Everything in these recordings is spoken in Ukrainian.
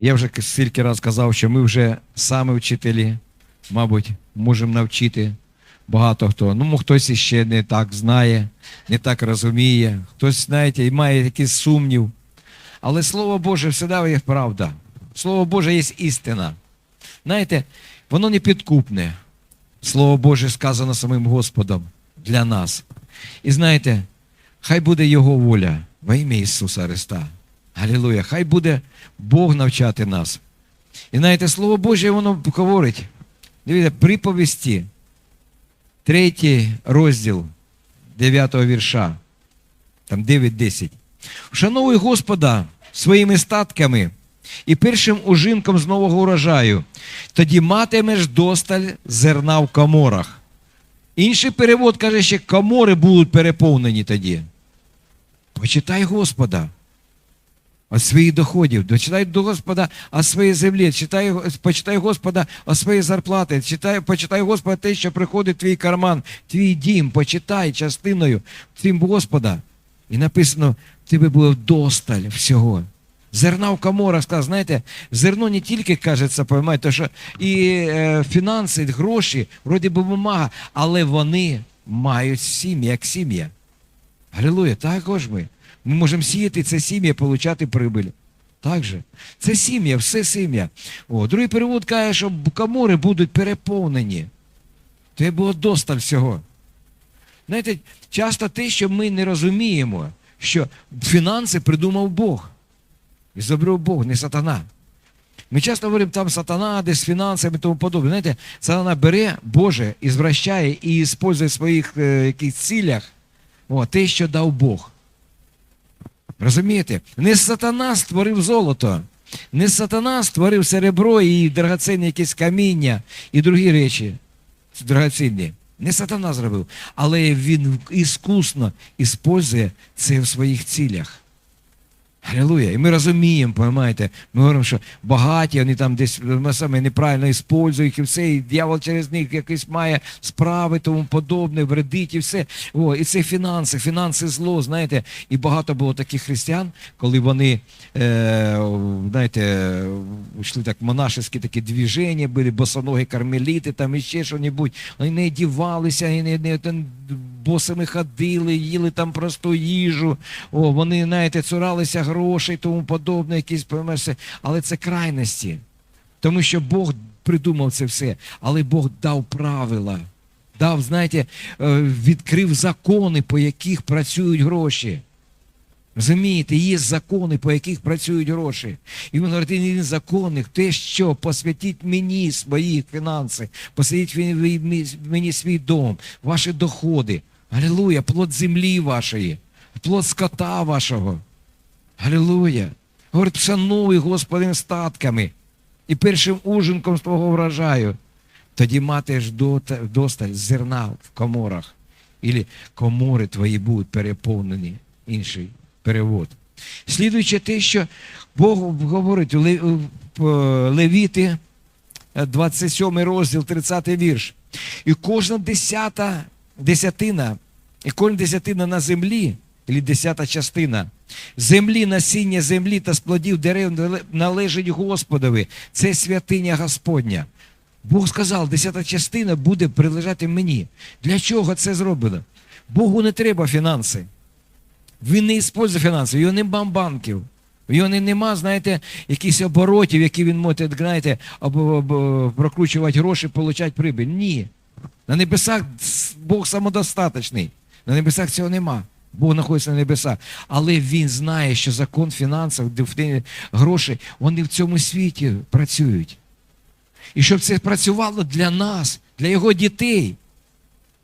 Я вже стільки раз казав, що ми вже саме вчителі, мабуть, можемо навчити багато хто. Ну, хтось іще не так знає, не так розуміє, хтось, знаєте, і має якийсь сумнів. Але Слово Боже завжди є правда. Слово Боже є істина. Знаєте, воно не підкупне. Слово Боже сказано самим Господом для нас. І знаєте, хай буде Його воля во ім'я Ісуса Христа. Галілуя! Хай буде Бог навчати нас. І знаєте, Слово Боже, воно говорить. Дивіться, приповісті, третій розділ 9 вірша, там 9-10. Вшановуй Господа своїми статками і першим ужинком з нового урожаю, тоді матимеш досталь зерна в коморах. Інший перевод каже, що комори будуть переповнені тоді. Почитай Господа. От своїх доходів, дочитай до Господа о своїй землі, читай, почитай Господа о своїй зарплати, читай, почитай Господа те, що приходить в твій карман, твій дім, почитай частиною цим Господа. І написано, в тебе було досталь всього. Зерна в коморах, сказав, знаєте, зерно не тільки кажеться, поймаєте, що і е, фінанси, гроші, вроді би бумага, але вони мають сім'я, як сім'я. Галилуя, також ми. Ми можемо сіяти це сім'я, получати прибиль. Так же. Це сім'я, все сім'я. О, другий перевод каже, що комори будуть переповнені. Це було досталь всього. Знаєте, часто те, що ми не розуміємо, що фінанси придумав Бог. І зробив Бог, не сатана. Ми часто говоримо, там сатана, десь з фінансами і тому подобне. Знаєте, сатана бере Боже і звращає і використовує в своїх е, якихось цілях о, те, що дав Бог. Розумієте? Не сатана створив золото, не сатана створив серебро і драгоцінне якесь каміння і другі речі драгоцінні. Не сатана зробив, але він іскусно іспользує це в своїх цілях. Аллилуйя. І ми розуміємо, поймаєте, ми говоримо, що багаті, вони там десь ми саме неправильно іспользують і все, і дьявол через них якийсь має справи, тому подобне, вредить і все. О, і це фінанси, фінанси зло, знаєте. І багато було таких християн, коли вони, е, знаєте, йшли так монашеські такі движення, були босоногі кармеліти, там і ще що-небудь. Вони не одівалися, і не, не, не босими ходили, їли там просту їжу. О, вони, знаєте, цуралися грошей тому подобне, якісь померси. Але це крайності. Тому що Бог придумав це все, але Бог дав правила. Дав, знаєте, е, відкрив закони, по яких працюють гроші. Розумієте, є закони, по яких працюють гроші. І він говорить, він закони, те, що посвятіть мені свої фінанси, посвятіть мені свій дом, ваші доходи. Алілуя, плод землі вашої, плод скота вашого. Алілуя. Говорить, шануй Господин статками і першим ужинком з твого врожаю. Тоді матиш досталь зерна в коморах. Ілі комори твої будуть переповнені. Інший перевод. Слідуючи те, що Бог говорить у Левіти, 27 розділ, 30 вірш. І кожна десята десятина, і кожна десятина на землі, і десята частина, землі, насіння землі та з плодів дерев належить Господові. Це святиня Господня. Бог сказав, десята частина буде прилежати мені. Для чого це зроблено? Богу не треба фінанси. Він не використовує фінанси, його нема банків. Його нема, знаєте, якихось оборотів, які він може, знаєте, прокручувати гроші, отримати прибиль. Ні. На небесах Бог самодостаточний. На небесах цього нема. Бог знаходиться на небесах. Але він знає, що закон фінансів, гроші, вони в цьому світі працюють. І щоб це працювало для нас, для його дітей.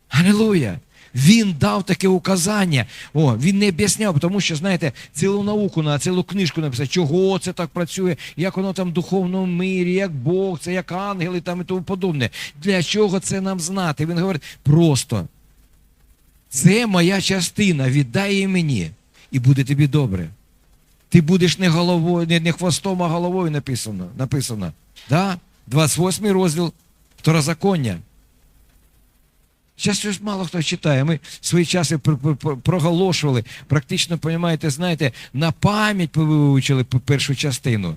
Аллилуйя! Він дав таке указання. О, Він не об'ясняв, тому що, знаєте, цілу науку на цілу книжку написав, чого це так працює, як воно там в духовному мирі, як Бог, це як ангели там і тому подобне. Для чого це нам знати? Він говорить, просто це моя частина, віддай її мені, і буде тобі добре. Ти будеш не головою, не, не хвостом, а головою написано. написано. Да? 28 розділ Второзаконня. Зараз щось мало хто читає. Ми свої часи проголошували, практично, розумієте, знаєте, на пам'ять вивчили першу частину.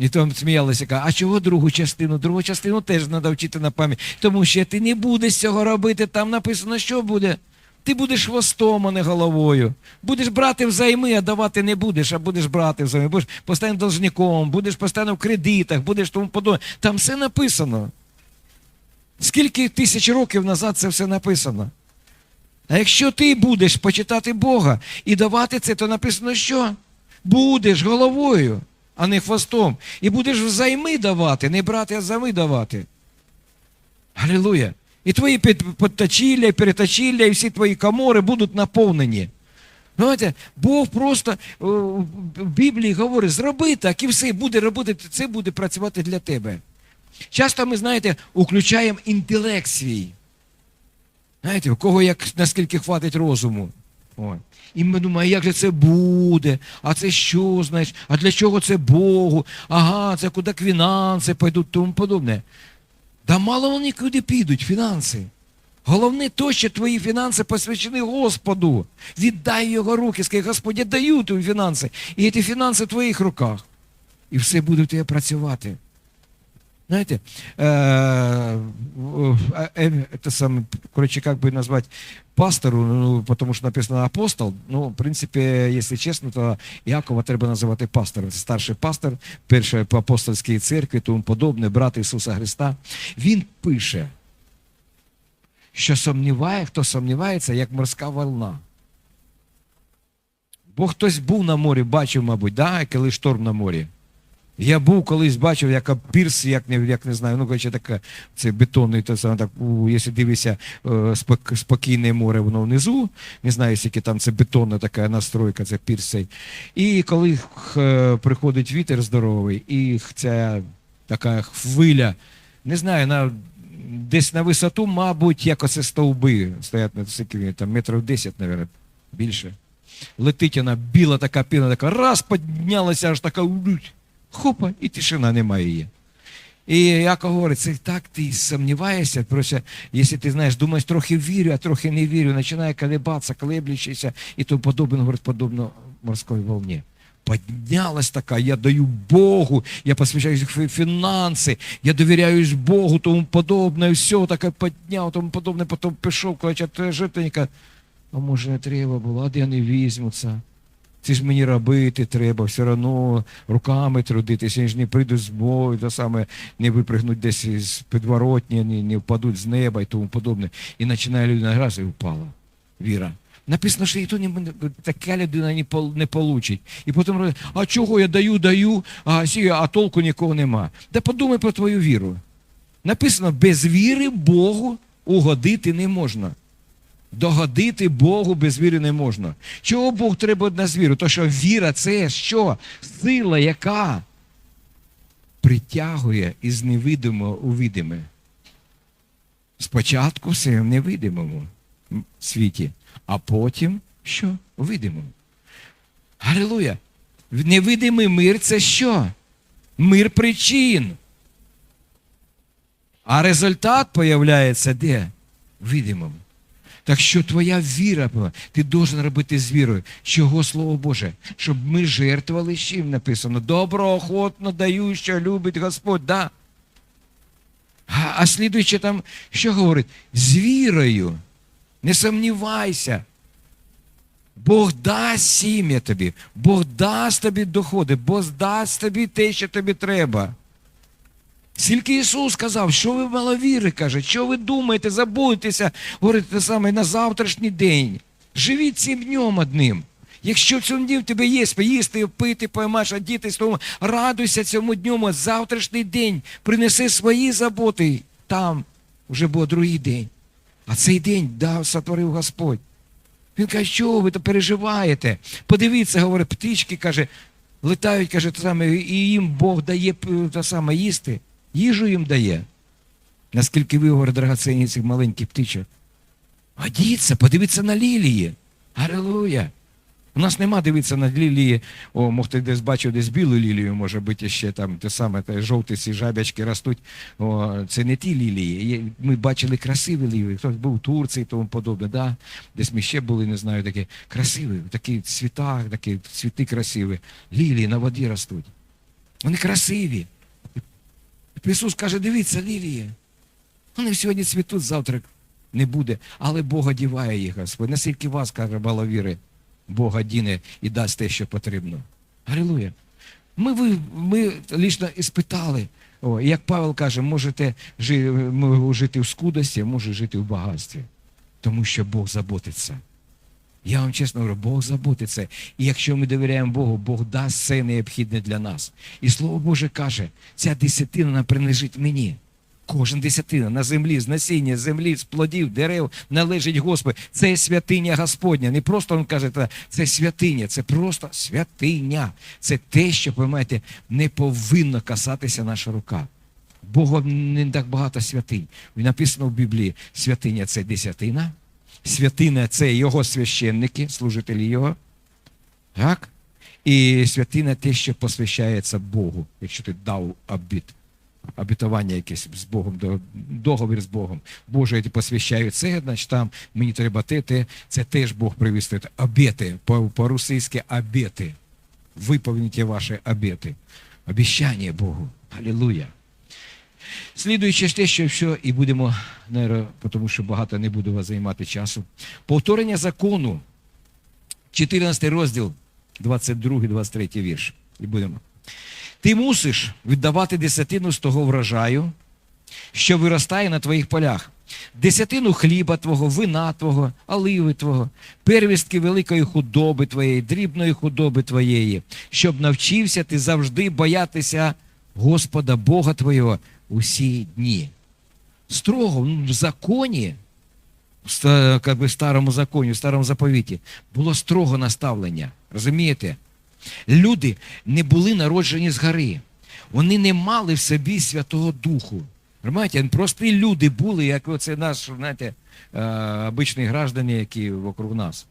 І там сміялися, каже, а чого другу частину? Другу частину теж треба вчити на пам'ять. Тому що ти не будеш цього робити. Там написано, що буде. Ти будеш хвостом, а не головою. Будеш брати взайми, а давати не будеш, а будеш брати взайми. Будеш постійно должником, будеш постійно в кредитах, будеш тому подобне. Там все написано. Скільки тисяч років назад це все написано? А якщо ти будеш почитати Бога і давати це, то написано що? Будеш головою, а не хвостом. І будеш взайми давати, не брати, а взайми давати. Алілуя. І твої під- підточілля, і переточілля, і всі твої комори будуть наповнені. Знаєте, Бог просто в Біблії говорить, зроби так і все, буде робити, це буде працювати для тебе. Часто ми, знаєте, включаємо інтелект свій. Знаєте, у кого як наскільки хватить розуму. О. І ми думаємо, як же це буде? А це що, знаєш? А для чого це Богу? Ага, це куди фінанси пойдуть, тому подобне. Да мало вони куди підуть, фінанси. Головне то, що твої фінанси посвячені Господу. Віддай його руки, скажи, Господь, я даю тобі фінанси. І ці фінанси в твоїх руках. І все буде в тебе працювати. Знаете, э, э, э, это самое, короче, как бы назвать пастору, ну, потому что написано апостол, ну, в принципе, если чесно, то Якова треба називати пастором. Це старший пастор першої по апостольській церкві, тому подобне, брат Ісуса Христа. Він пише, що сумніває, хто сумнівається, як морська волна. Бо хтось був на морі, бачив, мабуть, да, коли шторм на морі. Я був колись бачив, як пірс, як не, як не знаю, ну коротше, таке, це бетонний, то саме так, якщо дивишся е, спок- спокійне море, воно внизу, не знаю, скільки там це бетонна така настройка, це пірс. І коли е, приходить вітер здоровий, і ця така хвиля, не знаю, на, десь на висоту, мабуть, як оце стовби стоять на скільки, там метрів 10, мабуть, більше. Летить вона, біла така піна, така раз піднялася, аж така. Хопа, і тишина немає її. І Яков говорить, так ти сумніваєшся, просто, якщо ти знаєш, думаєш, трохи вірю, а трохи не вірю, починає колебатися, колеблячися, і то подобно, говорить, подобно морській волні. Поднялась така, я даю Богу, я посвящаю фі- фінанси, я довіряюсь Богу, тому подобне, все таке підняв, тому подобне, потім пішов, кличе житенька. А може не треба було, а де вони візьмуться? Це ж мені робити треба, все одно руками трудитися, вони ж не прийдуть з бою, то саме не випригнуть десь з підворотні, не, не впадуть з неба і тому подобне. І починає людина раз і впала. Віра. Написано, що ніхто не, така людина не, не получить. І потім а чого я даю, даю, а, сі- а толку нікого нема. Да подумай про твою віру. Написано, без віри Богу угодити не можна. Догодити Богу без віри не можна. Чого Бог треба від нас віру? То що віра це що? Сила, яка притягує із невидимого у видиме. Спочатку все в невидимому світі, а потім що? У видимому. Галилуя! Невидимий мир це що? Мир причин. А результат появляється де? Видимому. Так що твоя віра, ти должен робити з вірою. Чого Слово Боже? Щоб ми жертвували чим написано. Доброохотно даю, що любить Господь. Да. А, а слідуючи там, що говорить? З вірою. Не сумнівайся. Бог дасть сім'я тобі, Бог дасть тобі доходи, Бог дасть тобі те, що тобі треба. Скільки Ісус сказав, що ви маловіри, каже, що ви думаєте, забудьтеся, говорить те саме на завтрашній день. Живіть цим днем одним. Якщо в цьому дні в тебе є поїсти, пити, поймаєш, одітись, тому радуйся цьому дню, завтрашній день принеси свої заботи. Там вже був другий день. А цей день дав, сотворив Господь. Він каже, що ви то переживаєте? Подивіться, говорить, птички, каже, летають, каже, те саме, і їм Бог дає п- те саме їсти. Їжу їм дає. Наскільки ви, говорить, цих маленьких птичок. Годіться, подивіться на лілії. Аллилуйя. У нас нема дивитися на лілії. О, мог ти десь бачив, десь білу лілію, може бути ще там те саме, те, жовті ці жабячки ростуть. О, це не ті лілії. Ми бачили красиві лілії. Хтось був в Турції і тому подобне. Да? Десь ми ще були, не знаю, такі красиві, такі цвіта, такі цвіти красиві. Лілії на воді ростуть. Вони красиві. І Ісус каже, дивіться, лілії. Вони сьогодні цвітуть, завтра не буде. Але Бог одіває їх, Господь. Наскільки вас, каже, мало віри, Бог одіне і дасть те, що потрібно. Алілуя. Ми, ви, ми лічно іспитали. О, як Павел каже, можете жи, жити в скудості, може жити в багатстві. Тому що Бог заботиться. Я вам чесно говорю, Бог заботиться. І якщо ми довіряємо Богу, Бог дасть все необхідне для нас. І Слово Боже каже, ця десятина принадлежить мені. Кожен десятина на землі, з насіння, з землі, з плодів, дерев належить Господь. Це святиня Господня. Не просто він каже, це святиня, це просто святиня. Це те, що, поймаєте, не повинно касатися наша рука. Богом не так багато святинь. Написано в Біблії: святиня це десятина, святиня це його священники, служителі його. Так? І святиня те, що посвящається Богу, якщо ти дав обід, обітування якесь з Богом, договір з Богом. Боже, я тебе посвящаю це, значить там мені треба те, те. Це теж Бог привіз. Обети, по- по-русски обети. Виповніть ваші обети. Обіщання Богу. Алілуя. Слідуючи те, що все, і будемо, тому що багато не буду вас займати часу. Повторення закону, 14 розділ, 22-23 вірш. І будемо. Ти мусиш віддавати десятину з того врожаю, що виростає на твоїх полях. Десятину хліба твого, вина твого, оливи твого, первістки великої худоби твоєї, дрібної худоби твоєї, щоб навчився ти завжди боятися Господа Бога твого усі дні. Строго ну, в законі, в старому законі, в старому заповіті, було строго наставлення. Розумієте? Люди не були народжені згори. Вони не мали в собі Святого Духу. Розумієте? Прості люди були, як оце наш, знаєте, е, обичні граждані, які вокруг нас.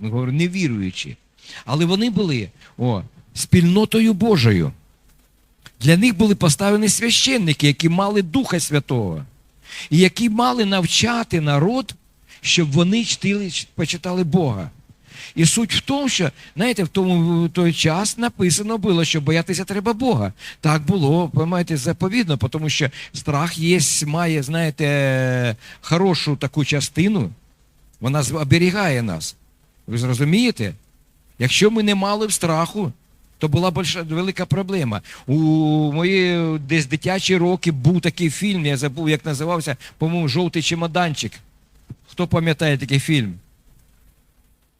Говоримо, невіруючі. Але вони були о, спільнотою Божою. Для них були поставлені священники, які мали Духа Святого, і які мали навчати народ, щоб вони чтили, почитали Бога. І суть в тому, що, знаєте, в тому в той час написано було, що боятися треба Бога. Так було, поймаєте, заповідно, тому що страх є, має, знаєте, хорошу таку частину, вона оберігає нас. Ви зрозумієте? Якщо ми не мали б страху, то була більша, велика проблема. У мої десь дитячі роки був такий фільм, я забув, як називався, по-моєму, Жовтий чемоданчик. Хто пам'ятає такий фільм?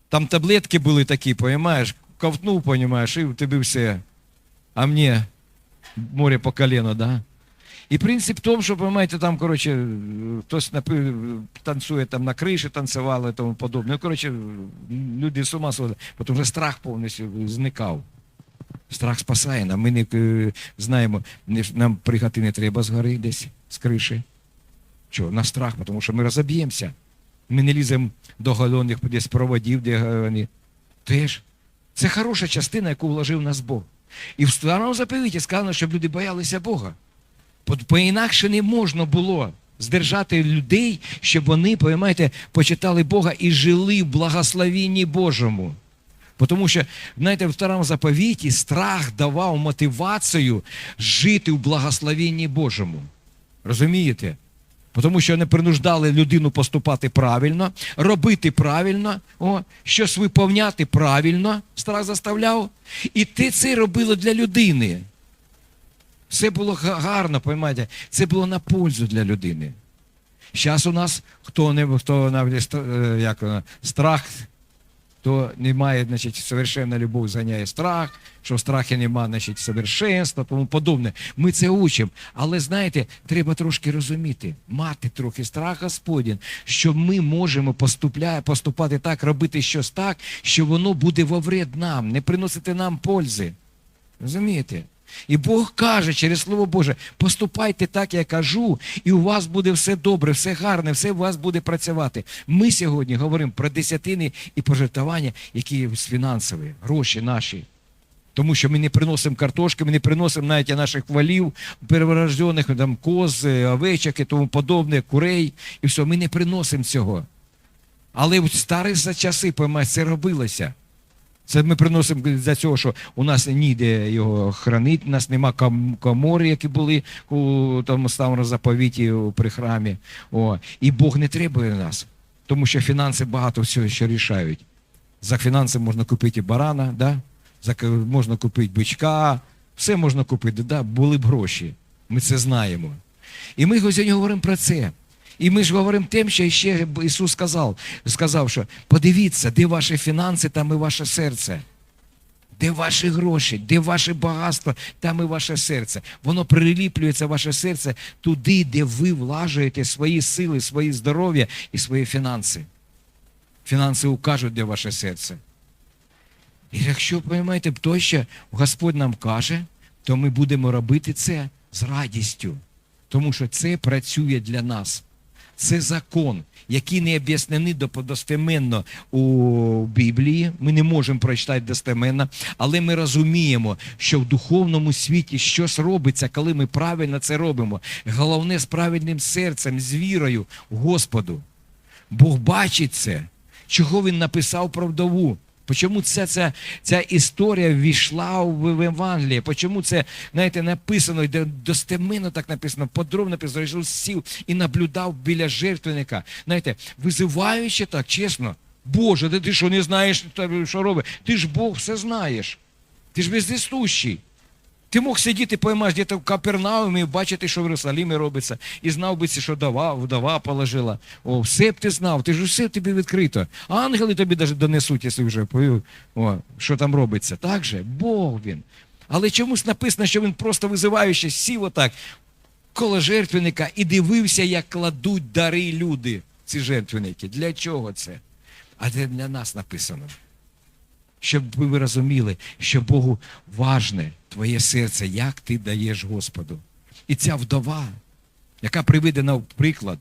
Там таблетки були такі, понимаєш, ковтнув, понимаєш, і тебе все. А мені море по колено, да? І принцип в тому, що, понимаєте, там, коротше, хтось танцює там на криші, танцювали і тому подобне. Ну, коротше, люди з ума сходили, тому що страх повністю зникав. Страх спасає нам. Ми не е, знаємо, нам пригати не треба з гори десь, з криші. Чого? На страх, тому що ми розоб'ємося. Ми не ліземо до галонних десь проводів, де вони. Теж. Це хороша частина, яку вложив в нас Бог. І в старому заповіті сказано, щоб люди боялися Бога. По- По-інакше не можна було здержати людей, щоб вони, поймаєте, почитали Бога і жили в благословенні Божому. Бо Тому що, знаєте, в старому заповіті страх давав мотивацію жити в благословенні Божому. Розумієте? Тому що вони принуждали людину поступати правильно, робити правильно, о, щось виповняти правильно, страх заставляв. І ти це робило для людини. Все було гарно, поймаєте, це було на пользу для людини. Зараз у нас хто не хто навіть е, як, страх, то немає, значить, совершенна любов заняє страх, що в страхі немає, значить, совершенства, тому подобне. Ми це учимо. Але знаєте, треба трошки розуміти, мати трохи страх Господін, що ми можемо поступати так, робити щось так, що воно буде во вред нам, не приносити нам пользи. Розумієте? І Бог каже через Слово Боже, поступайте так, я кажу, і у вас буде все добре, все гарне, все у вас буде працювати. Ми сьогодні говоримо про десятини і пожертвування, які фінансові, гроші наші. Тому що ми не приносимо картошки, ми не приносимо навіть наших валів, перворождених, там, коз, е, овечок і тому подобне, курей, і все, ми не приносимо цього. Але в старі часи, поймаєш, це робилося. Це ми приносимо для цього, що у нас ніде його хранить, у нас нема комори, які були у тому старому заповіті при храмі. О. І Бог не требує нас, тому що фінанси багато всього що рішають. За фінанси можна купити барана, да? За, можна купити бичка, все можна купити, да? були б гроші. Ми це знаємо. І ми сьогодні говоримо про це. І ми ж говоримо тим, що ще Ісус сказав, сказав, що подивіться, де ваші фінанси, там і ваше серце. Де ваші гроші, де ваше багатство, там і ваше серце. Воно приліплюється ваше серце туди, де ви влажуєте свої сили, свої здоров'я і свої фінанси. Фінанси укажуть, де ваше серце. І якщо, розумієте, то, що Господь нам каже, то ми будемо робити це з радістю. Тому що це працює для нас. Це закон, який не об'яснений до- достеменно у Біблії. Ми не можемо прочитати достеменно, але ми розуміємо, що в духовному світі щось робиться, коли ми правильно це робимо. Головне з правильним серцем, з вірою Господу. Бог бачить це. Чого він написав про вдову? це, ця, ця, історія ввійшла в, Евангеліє? Почому це, знаєте, написано, і достеменно так написано, подробно написано, що сів і наблюдав біля жертвенника. Знаєте, визиваючи так, чесно, Боже, ти, що не знаєш, що робить? Ти ж Бог все знаєш. Ти ж вездесущий. Ти мог сидіти, поймаєш, десь в Капернаумі і бачити, що в Єрусалимі робиться, і знав би, що дова, вдова положила. О, все б ти знав, ти ж все тобі відкрито. Ангели тобі навіть донесуть, якщо вже о, що там робиться. Так же, Бог він. Але чомусь написано, що він просто визиваючи, сів отак коло жертвенника і дивився, як кладуть дари люди, ці жертвенники. Для чого це? А це для нас написано щоб ви розуміли, що Богу важне твоє серце, як ти даєш Господу. І ця вдова, яка приведена в приклад,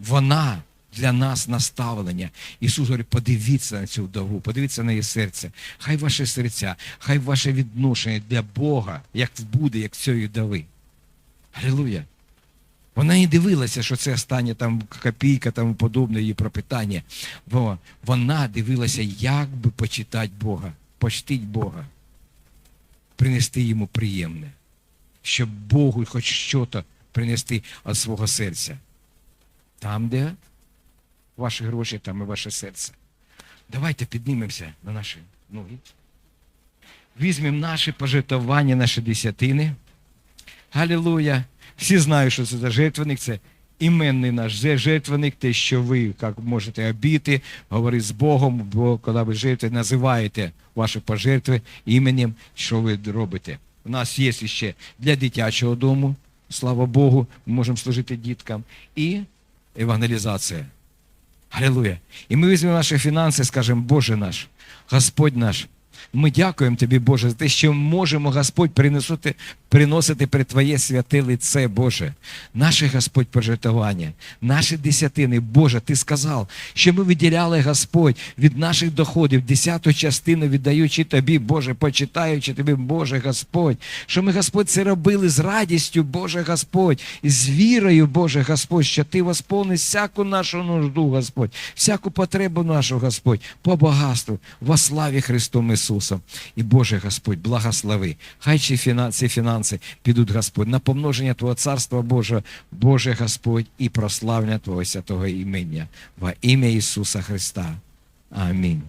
вона для нас наставлення. Ісус говорить, подивіться на цю вдову, подивіться на її серце. Хай ваше серця, хай ваше відношення для Бога, як буде, як цієї вдови. Алілуя. Вона не дивилася, що це остання там копійка тому подобне її пропитання. Бо вона дивилася, як би почитати Бога, почтить Бога, принести йому приємне, щоб Богу хоч щось принести від свого серця. Там, де ваші гроші, там і ваше серце. Давайте піднімемося на наші ноги. Візьмемо наші пожертвування, наші десятини. Галілуя. Всі знають, що це за жертвенник, це іменний наш жертвенник, те, що ви як можете обіти, говорити з Богом, бо коли ви жертви, називаєте ваші пожертви іменем, що ви робите. У нас є ще для дитячого дому, слава Богу, ми можемо служити діткам, і евангелізація. Алілуя. І ми візьмемо наші фінанси скажемо, Боже наш, Господь наш, ми дякуємо Тобі, Боже, за те, що можемо, Господь, приносити, приносити при Твоє святе лице, Боже. Наше Господь пожертвування, наші десятини, Боже, Ти сказав, що ми виділяли, Господь, від наших доходів десяту частину віддаючи Тобі, Боже, почитаючи Тобі, Боже Господь, що ми, Господь, це робили з радістю, Боже Господь, з вірою, Боже Господь, що Ти восповниш всяку нашу нужду, Господь, всяку потребу нашу, Господь, по багатству, во славі Христом Ісусом. І Боже Господь, благослови. Хай ці фінанси, фінанси підуть, Господь, на помноження Твого Царства Божого, Боже Господь, і прославлення Твого святого імення. Во ім'я Ісуса Христа. Амінь.